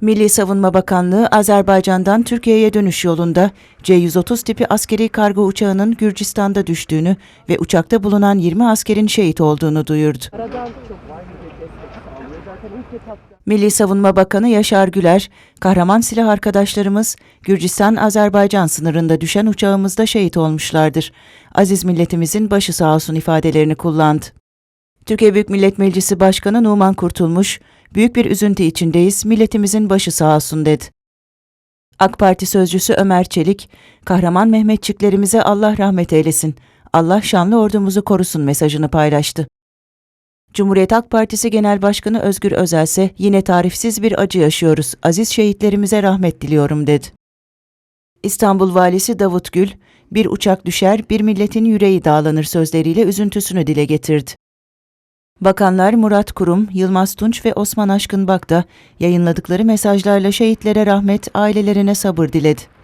Milli Savunma Bakanlığı, Azerbaycan'dan Türkiye'ye dönüş yolunda C-130 tipi askeri kargo uçağının Gürcistan'da düştüğünü ve uçakta bulunan 20 askerin şehit olduğunu duyurdu. Milli Savunma Bakanı Yaşar Güler, kahraman silah arkadaşlarımız Gürcistan-Azerbaycan sınırında düşen uçağımızda şehit olmuşlardır. Aziz milletimizin başı sağ olsun ifadelerini kullandı. Türkiye Büyük Millet Meclisi Başkanı Numan Kurtulmuş, büyük bir üzüntü içindeyiz, milletimizin başı sağ olsun dedi. AK Parti sözcüsü Ömer Çelik, kahraman Mehmetçiklerimize Allah rahmet eylesin, Allah şanlı ordumuzu korusun mesajını paylaştı. Cumhuriyet Halk Partisi Genel Başkanı Özgür Özel ise yine tarifsiz bir acı yaşıyoruz. Aziz şehitlerimize rahmet diliyorum dedi. İstanbul Valisi Davut Gül, bir uçak düşer, bir milletin yüreği dağlanır sözleriyle üzüntüsünü dile getirdi. Bakanlar Murat Kurum, Yılmaz Tunç ve Osman Aşkın Bak da yayınladıkları mesajlarla şehitlere rahmet, ailelerine sabır diledi.